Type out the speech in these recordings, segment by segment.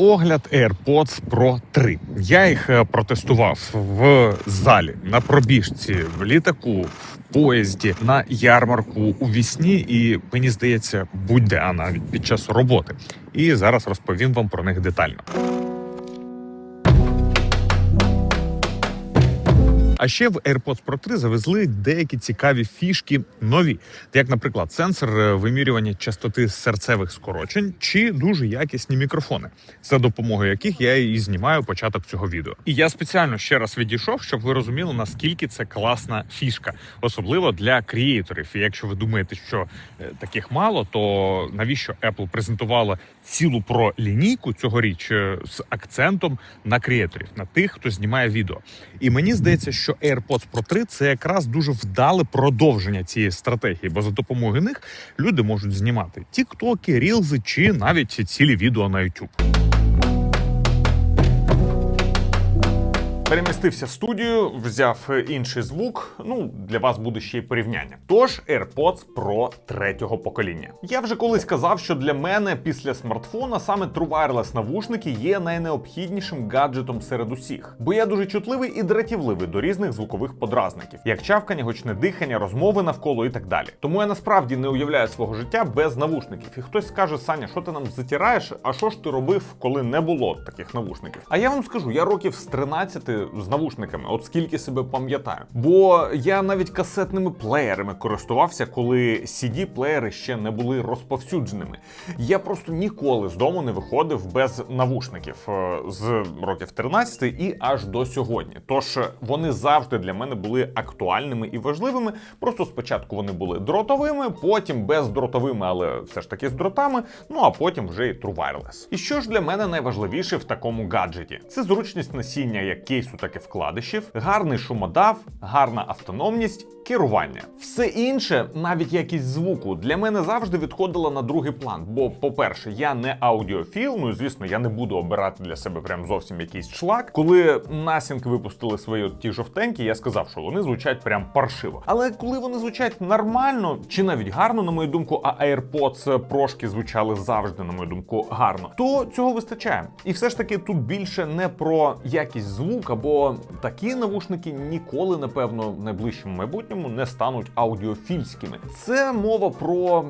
огляд AirPods Pro 3. Я їх е, протестував в залі, на пробіжці, в літаку, в поїзді, на ярмарку у вісні, і мені здається, будь-де а навіть під час роботи. І зараз розповім вам про них детально. А ще в AirPods Pro 3 завезли деякі цікаві фішки нові, як, наприклад, сенсор е, вимірювання частоти серцевих скорочень чи дуже якісні мікрофони, за допомогою яких я і знімаю початок цього відео. І я спеціально ще раз відійшов, щоб ви розуміли, наскільки це класна фішка, особливо для креаторів. І якщо ви думаєте, що е, таких мало, то навіщо Apple презентувала цілу про лінійку цьогоріч е, з акцентом на креаторів, на тих, хто знімає відео. І мені здається, що AirPods Pro 3 це якраз дуже вдале продовження цієї стратегії, бо за допомогою них люди можуть знімати тіктоки, рілзи чи навіть цілі відео на YouTube. Перемістився в студію, взяв інший звук. Ну, для вас буде ще й порівняння. Тож AirPods Pro третього покоління. Я вже колись казав, що для мене після смартфона саме True Wireless навушники є найнеобхіднішим гаджетом серед усіх, бо я дуже чутливий і дратівливий до різних звукових подразників, як чавкання, гучне дихання, розмови навколо і так далі. Тому я насправді не уявляю свого життя без навушників. І хтось скаже, Саня, що ти нам затираєш? А що ж ти робив, коли не було таких навушників? А я вам скажу, я років з 13 з навушниками, от скільки себе пам'ятаю. Бо я навіть касетними плеєрами користувався, коли CD-плеєри ще не були розповсюдженими. Я просто ніколи з дому не виходив без навушників е, з років 13 і аж до сьогодні. Тож вони завжди для мене були актуальними і важливими. Просто спочатку вони були дротовими, потім бездротовими, але все ж таки з дротами. Ну а потім вже і True Wireless. І що ж для мене найважливіше в такому гаджеті? Це зручність носіння як кейсу, так і вкладишів, гарний шумодав, гарна автономність. Керування, все інше, навіть якість звуку, для мене завжди відходило на другий план. Бо, по-перше, я не аудіофіл, ну і звісно, я не буду обирати для себе прям зовсім якийсь шлак. Коли Nasing випустили свої ті жовтенькі, я сказав, що вони звучать прям паршиво. Але коли вони звучать нормально чи навіть гарно, на мою думку, а AirPods прошки звучали завжди, на мою думку, гарно, то цього вистачає. І все ж таки тут більше не про якість звук, або такі навушники ніколи, напевно, в найближчому майбутньому не стануть аудіофільськими. Це мова про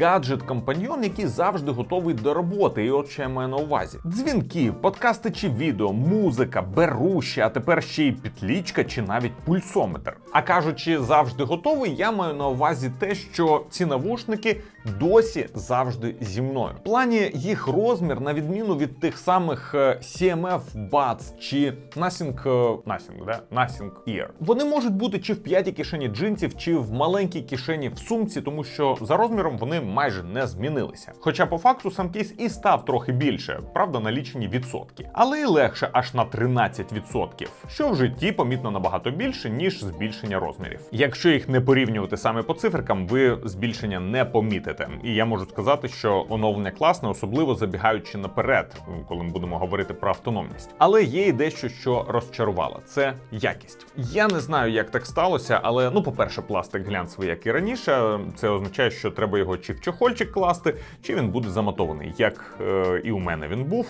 гаджет-компаньйон, який завжди готовий до роботи. І от що я маю на увазі: дзвінки, подкасти чи відео, музика, беруші, а тепер ще й підлічка чи навіть пульсометр. А кажучи, завжди готовий, я маю на увазі те, що ці навушники досі завжди зі мною. В плані їх розмір, на відміну від тих самих е, CMF Buds чи Nothing, е, Nothing, да? Nothing Ear. Вони можуть бути чи в п'ятій кишені джинсів, чи в маленькій кишені в сумці, тому що за розміром вони майже не змінилися. Хоча по факту сам кейс і став трохи більше, правда, на лічені відсотки, але й легше аж на 13%, що в житті помітно набагато більше, ніж збільшення розмірів. Якщо їх не порівнювати саме по циферкам, ви збільшення не помітите. І я можу сказати, що оновлення класне, особливо забігаючи наперед, коли ми будемо говорити про автономність. Але є і дещо, що розчарувало. Це якість. Я не знаю, як так сталося, але ну, по-перше, пластик глянцевий, як і раніше. Це означає, що треба його чи в чохольчик класти, чи він буде заматований, як е, і у мене він був.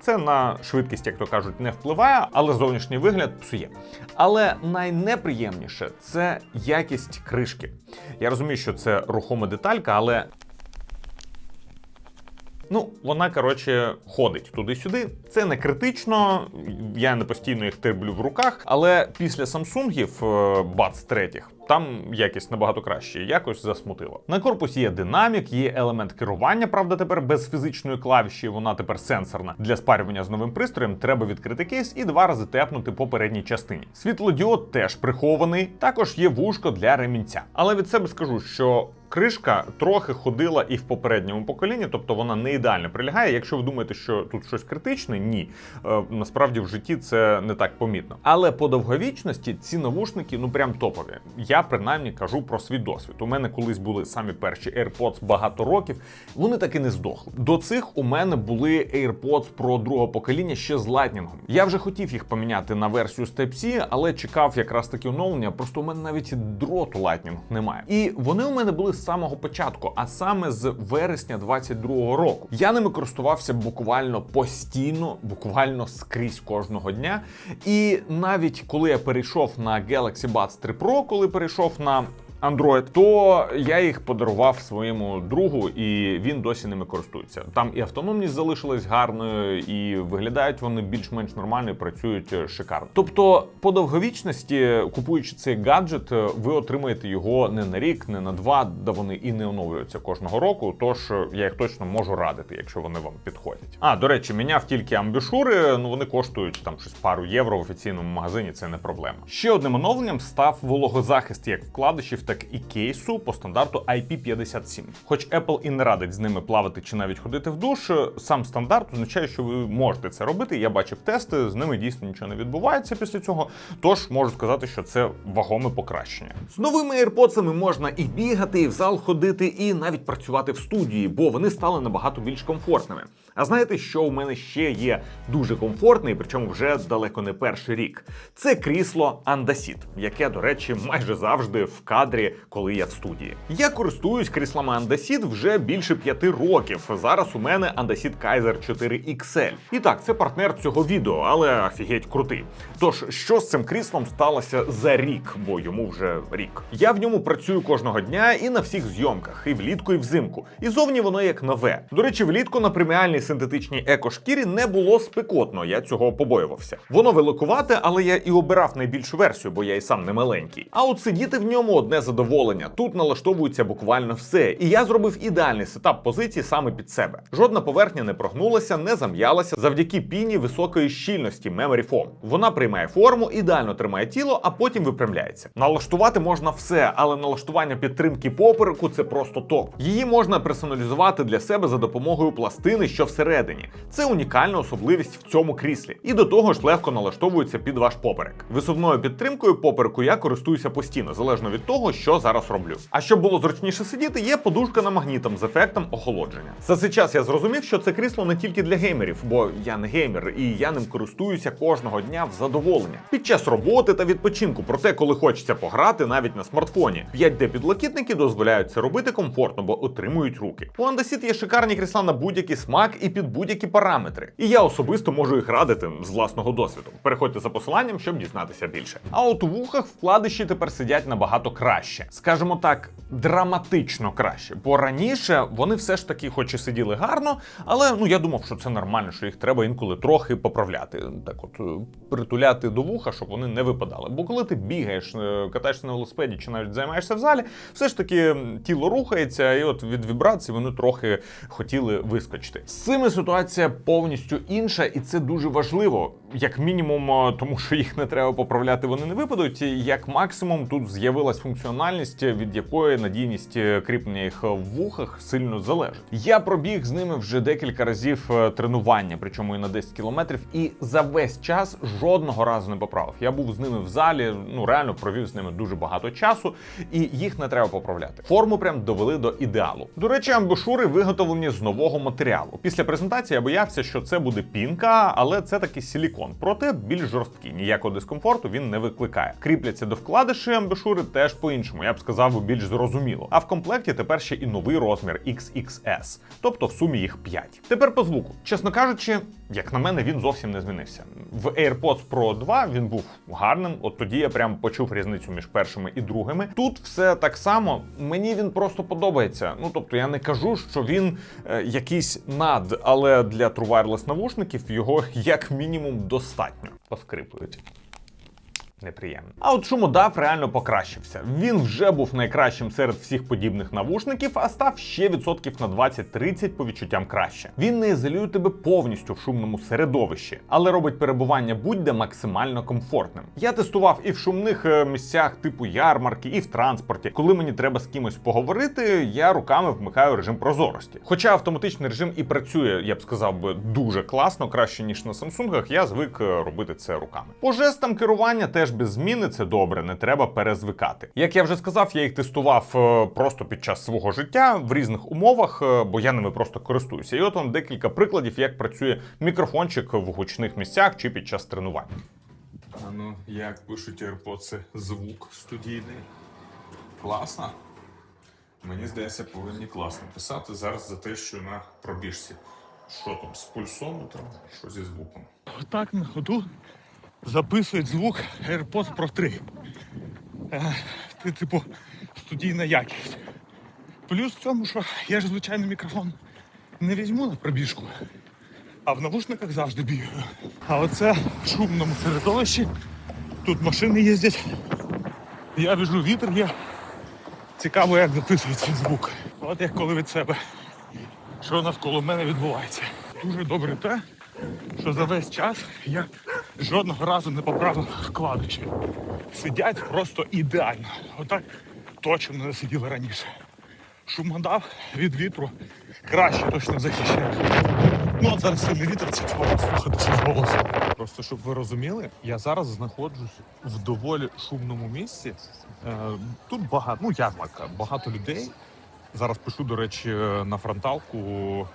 Це на швидкість, як то кажуть, не впливає, але зовнішній вигляд псує. Але найнеприємніше це якість кришки. Я розумію, що це рухома деталька, але Ну, вона, коротше, ходить туди-сюди. Це не критично, я не постійно їх терблю в руках, але після Самсунгів бац третіх. Там якість набагато краще, якось засмутило. На корпусі є динамік, є елемент керування, правда, тепер без фізичної клавіші, вона тепер сенсорна. Для спарювання з новим пристроєм треба відкрити кейс і два рази тепнути по передній частині. Світлодіод теж прихований, також є вушко для ремінця. Але від себе скажу, що кришка трохи ходила і в попередньому поколінні, тобто вона не ідеально прилягає. Якщо ви думаєте, що тут щось критичне, ні. Е, насправді в житті це не так помітно. Але по довговічності ці навушники ну прям топові. Я принаймні кажу про свій досвід. У мене колись були самі перші AirPods багато років. Вони так і не здохли. До цих у мене були AirPods Pro другого покоління ще з Lightning. Я вже хотів їх поміняти на версію з Type-C, але чекав якраз таки оновлення. Просто у мене навіть дроту Lightning немає. І вони у мене були з самого початку, а саме з вересня 22-го року. Я ними користувався буквально постійно, буквально скрізь кожного дня. І навіть коли я перейшов на Galaxy Buds 3 Pro, коли перейшов на Android, то я їх подарував своєму другу, і він досі ними користується. Там і автономність залишилась гарною, і виглядають вони більш-менш нормально і працюють е, шикарно. Тобто, по довговічності, купуючи цей гаджет, е, ви отримаєте його не на рік, не на два, де вони і не оновлюються кожного року. Тож е, я їх точно можу радити, якщо вони вам підходять. А до речі, міняв тільки амбішури. Ну вони коштують там щось пару євро в офіційному магазині. Це не проблема. Ще одним оновленням став вологозахист як вкладишів, так і кейсу по стандарту IP57. Хоч Apple і не радить з ними плавати чи навіть ходити в душ, сам стандарт означає, що ви можете це робити. Я бачив тести, з ними дійсно нічого не відбувається після цього. Тож можу сказати, що це вагоме покращення. З новими AirPods можна і бігати, і в зал ходити, і навіть працювати в студії, бо вони стали набагато більш комфортними. А знаєте, що у мене ще є дуже комфортний, причому вже далеко не перший рік. Це крісло Andasit, яке, до речі, майже завжди в кадрі, коли я в студії. Я користуюсь кріслами Andasit вже більше п'яти років. Зараз у мене Andasit Kaiser 4 XL. І так, це партнер цього відео, але офігеть крутий. Тож, що з цим кріслом сталося за рік, бо йому вже рік. Я в ньому працюю кожного дня і на всіх зйомках, і влітку, і взимку. І зовні воно як нове. До речі, влітку на преміальній синтетичній екошкірі не було спекотно. Я цього побоювався. Воно великувате, але я і обирав найбільшу версію, бо я і сам не маленький. А от сидіти в ньому одне задоволення. Тут налаштовується буквально все. І я зробив ідеальний сетап позиції саме під себе. Жодна поверхня не прогнулася, не зам'ялася завдяки піні високої щільності Memory Foam. Вона приймає форму, ідеально тримає тіло, а потім випрямляється. Налаштувати можна все, але налаштування підтримки попереку це просто топ. Її можна персоналізувати для себе за допомогою пластини, що всередині. Це унікальна особливість в цьому кріслі. І до того ж легко налаштовується під ваш поперек. Висувною підтримкою попереку я користуюся постійно, залежно від того, що зараз роблю. А щоб було зручніше сидіти, є подушка на магнітом з ефектом охолодження. За цей час я зрозумів, що це крісло не тільки для геймерів, бо я не геймер, і я ним користуюся кожного дня в задоволення під час роботи та відпочинку. Проте, коли хочеться пограти навіть на смартфоні, 5D підлокітники дозволяють це робити комфортно, бо отримують руки. У Andasit є шикарні крісла на будь-який смак і під будь-які параметри. І я особисто можу їх радити з власного досвіду. Переходьте за посиланням, щоб дізнатися більше. А от у вухах вкладиші тепер сидять набагато краще, скажімо так, драматично краще. Бо раніше вони все ж таки, хоч і сиділи гарно, але ну я думав, що це нормально, що їх треба інколи трохи поправляти. Так, от е, притуляти до вуха, щоб вони не випадали. Бо коли ти бігаєш, е, катаєшся на велосипеді чи навіть займаєшся в залі, все ж таки тіло рухається, і от від вібрацій вони трохи хотіли вискочити. Цими ситуація повністю інша, і це дуже важливо. Як мінімум, е, тому що їх не треба поправляти, вони не випадуть. Як максимум, тут з'явилась функціональність, від якої надійність е, кріплення їх в вухах сильно залежить. Я пробіг з ними вже декілька разів е, тренування, причому і на 10 кілометрів, і за весь час жодного разу не поправив. Я був з ними в залі, ну реально провів з ними дуже багато часу, і їх не треба поправляти. Форму прям довели до ідеалу. До речі, амбушури виготовлені з нового матеріалу. Після презентації я боявся, що це буде пінка, але це таки силікон. Проте більш жорсткий. Ніякого дискомфорту він не викликає. Кріпляться до вкладиші амбушури теж по-іншому. Я б сказав, більш зрозуміло. А в комплекті тепер ще і новий розмір XXS, тобто в сумі їх 5. Тепер по звуку. Чесно кажучи, як на мене, він зовсім не змінився. В AirPods Pro 2 він був гарним. От тоді я прям почув різницю між першими і другими. Тут все так само. Мені він просто подобається. Ну тобто я не кажу, що він е, якийсь над, але для True Wireless навушників його як мінімум достатньо. Поскрипують. Неприємно. А от шумодав реально покращився. Він вже був найкращим серед всіх подібних навушників, а став ще відсотків на 20-30 по відчуттям краще. Він не ізолює тебе повністю в шумному середовищі, але робить перебування будь-де максимально комфортним. Я тестував і в шумних е, місцях типу ярмарки, і в транспорті. Коли мені треба з кимось поговорити, я руками вмикаю режим прозорості. Хоча автоматичний режим і працює, я б сказав би, дуже класно, краще ніж на Samsung, я звик е, робити це руками. По жестам керування теж без зміни це добре, не треба перезвикати. Як я вже сказав, я їх тестував е, просто під час свого життя в різних умовах, е, бо я ними просто користуюся. І от вам декілька прикладів, як працює мікрофончик в гучних місцях чи під час тренувань. А ну, як пишуть AirPods, звук студійний. Класно. Мені здається, повинні класно писати зараз за те, що на пробіжці. Що там, з пульсометром, що зі звуком. Отак на ходу записують звук AirPods Pro 3. Е, Це, типу, студійна якість. Плюс в цьому, що я ж звичайний мікрофон не візьму на пробіжку, а в навушниках завжди бігаю. А оце в шумному середовищі. Тут машини їздять. Я біжу, вітер є. Цікаво, як записується звук. От як коли від себе. Що навколо мене відбувається. Дуже добре те, що за весь час я жодного разу не поправив вкладичі. Сидять просто ідеально. Отак точно не сиділи раніше. Шумодав від вітру краще точно захищає. Ну, от зараз сильний вітер, це треба слухати з. Просто щоб ви розуміли, я зараз знаходжусь в доволі шумному місці. Е, Тут багато, ну ярмарка, багато людей. Зараз пишу, до речі, на фронталку,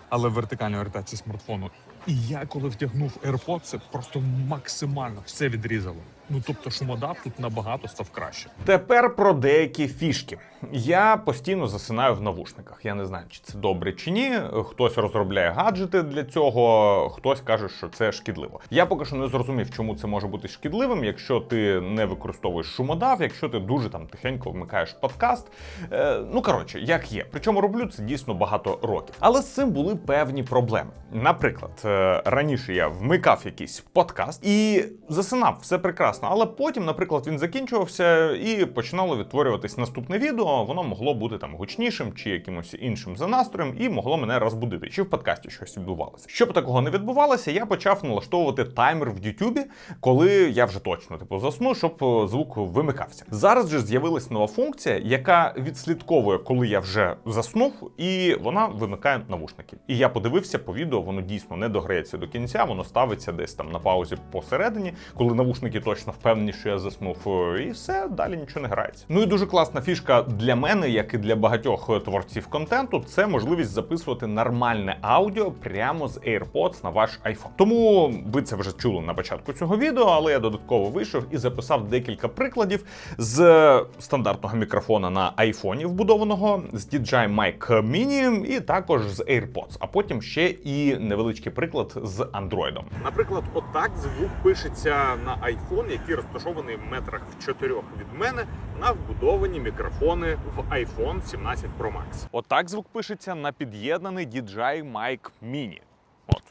але в вертикальній орієнтації смартфону. І я коли втягнув AirPods, це просто максимально все відрізало. Ну тобто шумодав тут набагато став краще. Тепер про деякі фішки. Я постійно засинаю в навушниках. Я не знаю, чи це добре чи ні. Хтось розробляє гаджети для цього, хтось каже, що це шкідливо. Я поки що не зрозумів, чому це може бути шкідливим, якщо ти не використовуєш шумодав, якщо ти дуже там тихенько вмикаєш подкаст. Е, ну коротше, як є. Причому роблю це дійсно багато років. Але з цим були певні проблеми. Наприклад, е, раніше я вмикав якийсь подкаст і засинав все прекрасно. Але потім, наприклад, він закінчувався і починало відтворюватись наступне відео. Воно могло бути там гучнішим чи якимось іншим за настроєм, і могло мене розбудити. Чи в подкасті щось відбувалося. Щоб такого не відбувалося, я почав налаштовувати таймер в Ютубі, коли я вже точно типу засну, щоб е, звук вимикався. Зараз же з'явилась нова функція, яка відслідковує, коли я вже заснув, і вона вимикає навушники. І я подивився по відео, воно дійсно не дограється до кінця, воно ставиться десь там на паузі посередині, коли навушники точно впевнені, що я заснув, і все далі нічого не грається. Ну і дуже класна фішка для мене, як і для багатьох творців контенту, це можливість записувати нормальне аудіо прямо з AirPods на ваш iPhone. Тому ви це вже чули на початку цього відео, але я додатково вийшов і записав декілька прикладів з стандартного мікрофона на iPhone вбудованого, з DJI Mic Mini і також з AirPods, а потім ще і невеличкий приклад з Android. Наприклад, отак звук пишеться на iPhone, який розташований в метрах в чотирьох від мене на вбудовані мікрофони в iPhone 17 Pro Max. Отак звук пишеться на під'єднаний DJI Mic Mini. От.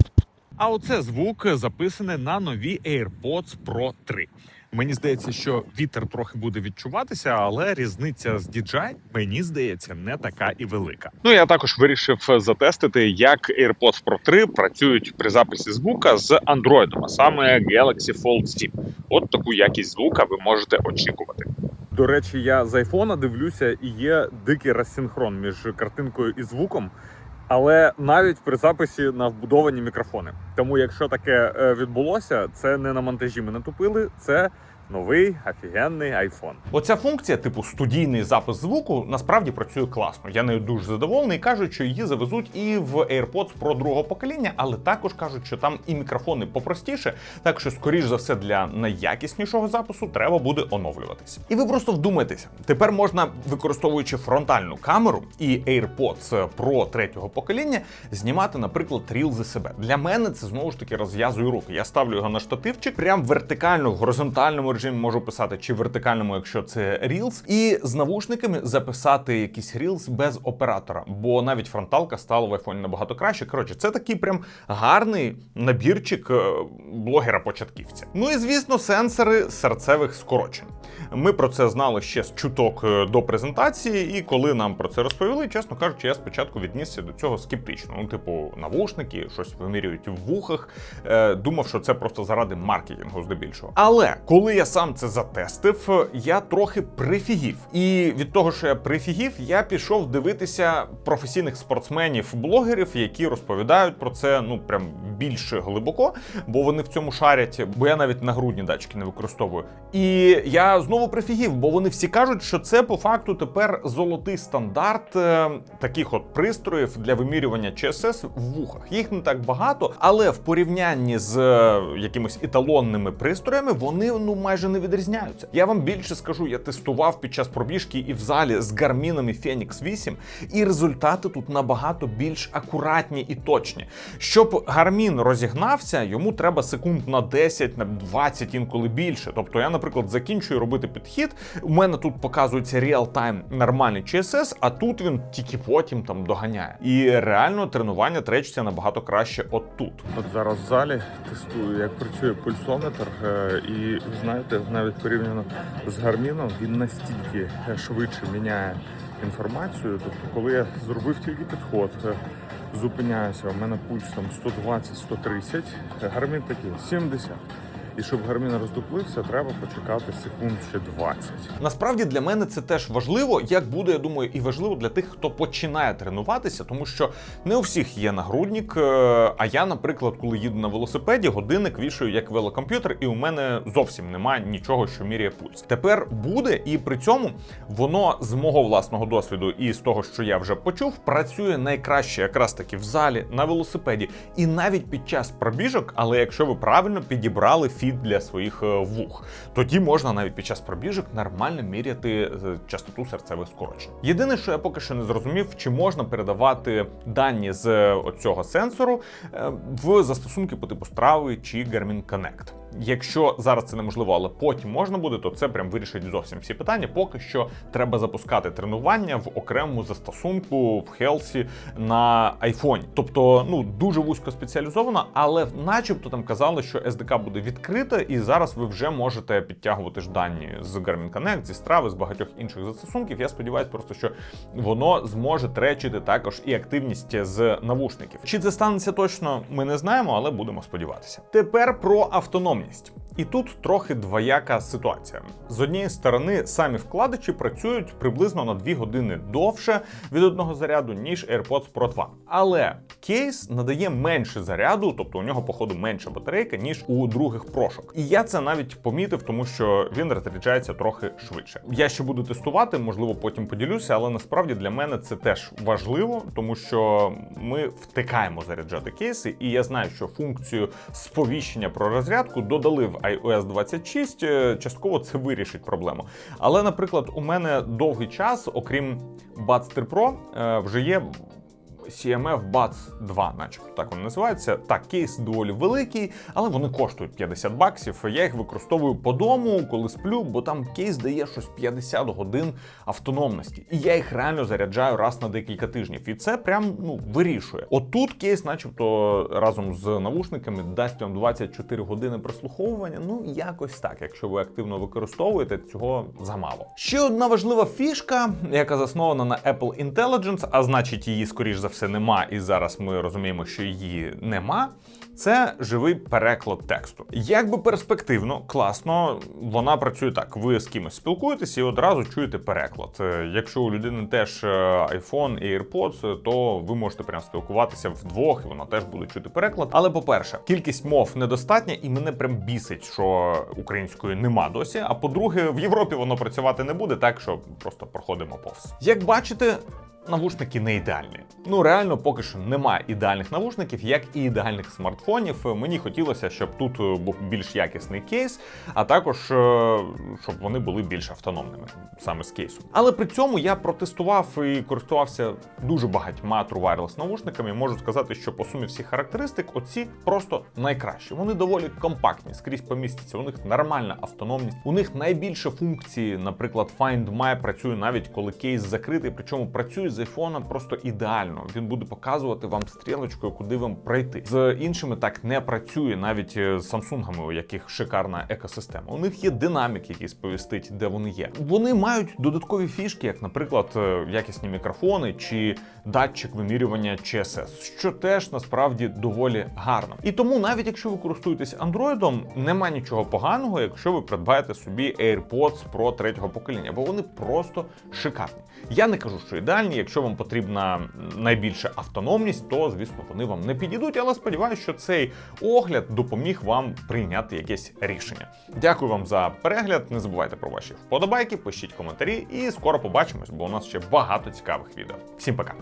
А оце звук записаний на нові AirPods Pro 3. Мені здається, що вітер трохи буде відчуватися, але різниця з DJI, мені здається, не така і велика. Ну я також вирішив затестити, як AirPods Pro 3 працюють при записі звука з Android, а саме Galaxy Fold 7. От таку якість звука ви можете очікувати. До речі, я з айфона дивлюся, і є дикий розсинхрон між картинкою і звуком. Але навіть при записі на вбудовані мікрофони. Тому, якщо таке е, відбулося, це не на монтажі ми натупили, це новий офігенний iPhone. Оця функція, типу студійний запис звуку, насправді працює класно. Я нею дуже задоволений. Кажуть, що її завезуть і в AirPods Pro другого покоління, але також кажуть, що там і мікрофони попростіше. Так що, скоріш за все, для найякіснішого запису треба буде оновлюватися. І ви просто вдумайтеся, тепер можна, використовуючи фронтальну камеру і AirPods Pro третього покоління, знімати, наприклад, ріл за себе. Для мене це знову ж таки розв'язує руки. Я ставлю його на штативчик, прям вертикально, в горизонтальному режимі можу писати, чи вертикальному, якщо це Reels, і з навушниками записати якийсь Reels без оператора, бо навіть фронталка стала в айфоні набагато краще. Коротше, це такий прям гарний набірчик е, блогера-початківця. Ну і звісно, сенсори серцевих скорочень. Ми про це знали ще з чуток е, до презентації, і коли нам про це розповіли, чесно кажучи, я спочатку віднісся до цього скептично. Ну, типу, навушники, щось вимірюють в вухах. Е, думав, що це просто заради маркетингу здебільшого. Але коли я сам це затестив, я трохи прифігів. І від того, що я прифігів, я пішов дивитися професійних спортсменів, блогерів, які розповідають про це ну прям більше глибоко, бо вони в цьому шарять. Бо я навіть на грудні датчики не використовую. І я знову прифігів, бо вони всі кажуть, що це по факту тепер золотий стандарт е, таких от пристроїв для вимірювання ЧСС в вухах. Їх не так багато, але в порівнянні з е, якимись еталонними пристроями вони ну майже не відрізняються. Я вам більше скажу, я тестував під час пробіжки і в залі з гармінами Phoenix 8, і результати тут набагато більш акуратні і точні. Щоб гармін розігнався, йому треба секунд на 10, на 20, інколи більше. Тобто я, наприклад, закінчую робити підхід. У мене тут показується реал-тайм нормальний CSS, а тут він тільки потім там доганяє. І реально тренування тречиться набагато краще отут. От зараз в залі тестую, як працює пульсометр, е, і ви знаєте, навіть порівняно з гарміном, він настільки е, швидше міняє інформацію. Тобто, коли я зробив тільки підход, е, зупиняюся, у мене пульс там 120-130, е, гармін такий 70. І щоб гармін роздуплився, треба почекати секунд ще 20. Насправді для мене це теж важливо, як буде, я думаю, і важливо для тих, хто починає тренуватися, тому що не у всіх є нагрудник. е, А я, наприклад, коли їду на велосипеді, годинник вішаю як велокомп'ютер, і у мене зовсім немає нічого, що міряє пульс. Тепер буде, і при цьому воно з мого власного досвіду і з того, що я вже почув, працює найкраще якраз таки в залі на велосипеді, і навіть під час пробіжок, але якщо ви правильно підібрали фіт для своїх е, вух, тоді можна навіть під час пробіжок нормально міряти е, частоту серцевих скорочень. Єдине, що я поки що не зрозумів, чи можна передавати дані з е, оцього сенсору в застосунки по типу страви чи Garmin Connect. Якщо зараз це неможливо, але потім можна буде, то це прям вирішить зовсім всі питання. Поки що треба запускати тренування в окремому застосунку в Хелсі на айфоні. Тобто, ну дуже вузько спеціалізовано, але начебто там казали, що SDK буде відкрита, і зараз ви вже можете підтягувати ж дані з Garmin Connect, зі страви, з багатьох інших застосунків. Я сподіваюся, просто що воно зможе тречити також і активність з навушників. Чи це станеться точно, ми не знаємо, але будемо сподіватися. Тепер про автономність. І тут трохи двояка ситуація. З однієї сторони, самі вкладачі працюють приблизно на 2 години довше від одного заряду, ніж AirPods Pro 2. Але кейс надає менше заряду, тобто у нього, походу, менша батарейка, ніж у других прошок. І я це навіть помітив, тому що він розряджається трохи швидше. Я ще буду тестувати, можливо, потім поділюся, але насправді для мене це теж важливо, тому що ми втикаємо заряджати кейси, і я знаю, що функцію сповіщення про розрядку додали в iOS 26. е, Частково це вирішить проблему. Але, наприклад, у мене довгий час, окрім Buds 3 Pro, е, вже є. CMF Buds 2, начебто так вони називаються. Так, кейс доволі великий, але вони коштують 50 баксів. Я їх використовую по дому, коли сплю, бо там кейс дає щось 50 годин автономності. І я їх реально заряджаю раз на декілька тижнів. І це прям ну вирішує. Отут кейс, начебто, разом з навушниками дасть вам 24 години прослуховування. Ну якось так. Якщо ви активно використовуєте, цього замало. Ще одна важлива фішка, яка заснована на Apple Intelligence, а значить, її скоріш за все нема, і зараз ми розуміємо, що її нема. Це живий переклад тексту. Якби перспективно, класно, вона працює так. Ви з кимось спілкуєтеся і одразу чуєте переклад. Е, Якщо у людини теж е, iPhone і AirPods, то ви можете прям спілкуватися вдвох, і вона теж буде чути переклад. Але по-перше, кількість мов недостатня, і мене прям бісить, що української нема досі. А по-друге, в Європі воно працювати не буде, так що просто проходимо повз. Як бачите. Навушники не ідеальні. Ну реально, поки що немає ідеальних навушників, як і ідеальних смартфонів. Мені хотілося, щоб тут е, був більш якісний кейс, а також е, щоб вони були більш автономними саме з кейсу. Але при цьому я протестував і користувався дуже багатьма True Wireless навушниками. Можу сказати, що по сумі всіх характеристик оці просто найкращі. Вони доволі компактні, скрізь помістяться. У них нормальна автономність. У них найбільше функції, наприклад, Find My працює навіть коли кейс закритий, причому працює з айфона просто ідеально. Він буде показувати вам стрілочкою, куди вам пройти. З іншими так не працює, навіть е, з Samsung, у яких шикарна екосистема. У них є динамік, який сповістить, де вони є. Вони мають додаткові фішки, як, наприклад, е, якісні мікрофони чи датчик вимірювання CSS, що теж насправді доволі гарно. І тому, навіть якщо ви користуєтесь Android, нема нічого поганого, якщо ви придбаєте собі AirPods Pro третього покоління, бо вони просто шикарні. Я не кажу, що ідеальні. Якщо вам потрібна найбільша автономність, то звісно вони вам не підійдуть. Але сподіваюся, що цей огляд допоміг вам прийняти якесь рішення. Дякую вам за перегляд. Не забувайте про ваші вподобайки, пишіть коментарі, і скоро побачимось, бо у нас ще багато цікавих відео. Всім пока.